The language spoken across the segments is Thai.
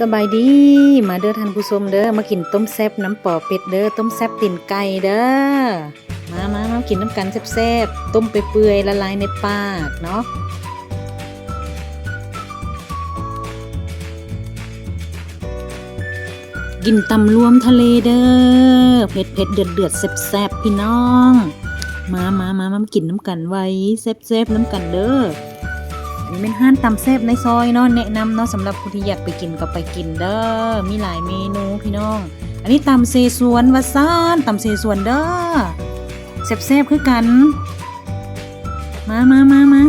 สบายดีมาเด้อท่านผู้ชมเด้อมากินต้มแซ่บน้ำปอเป็ดเด้อต้มแซ่บตีนไก่เด้อมามามากินน้ำกันแซ่บๆต้มไปเปื่อยๆละลายในปากเนาะกินตำรวมทะเลเด้อเผ็ดเผ็ดเดือดเดือดแซ่บแซ่บพี่น้อง มามามามากินน้ำกันไว้แซ่บแซ่บน้ำกันเด้อ เป็นห้านตำแซบในซอยเนาะแนะนำเนาะสำหรับผู้ที่อยากไปกินก็ไปกินเด้อมีหลายเมนูพี่น้อง อันนี้ตำเซซวนวาซานตำเซซวนเด้อแซบแซบๆคือกัน มามามามา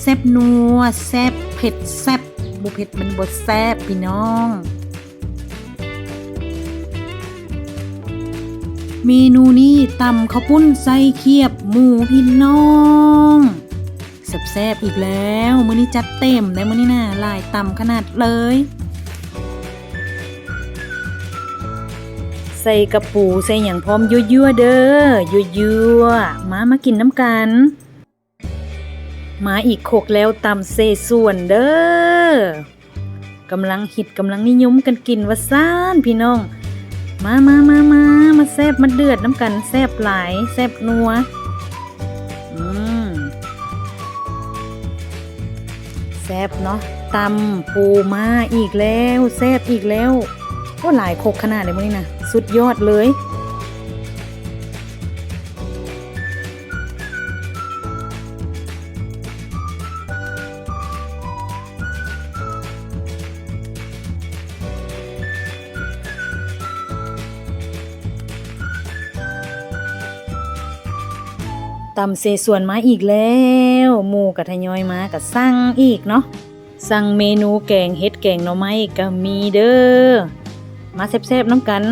แซบนัวแซบเผ็ดแซบบุเผ็ดมันบดแซบพี่น้อง เมนูนี้ตำข้าวปุ้นไส้เคียบหมูพี่น้อง แซ่บๆอีกแล้วมื้อนี้จัดเต็มได้มื้อนี้น่ะลายต่ำขนาดเลย ใส่กระปูใส่อย่างพร้อมยั่วๆเด้อยั่วๆมามากินน้ำกัน มาอีกโคกแล้วตำเซส่วนเด้อกำลังฮิตกำลังนิยมกันกินว่าซ่านพี่น้อง มามามามามาแซบมาเดือดน้ำกันแซบหลายแซบนัว แซบเนาะตำปูมาอีกแล้วแซบอีกแล้วก็หลายโคกขนาดเลยมั้งนี่นะสุดยอดเลย ตำเซส่วนมาอีกแล้วหมูกระทยอยมากับสั่งอีกเนาะสั่งเมนูแกงเฮ็ดแกงหน่อไม้ก็มีเด้อมาแซ่บๆน้ำกัน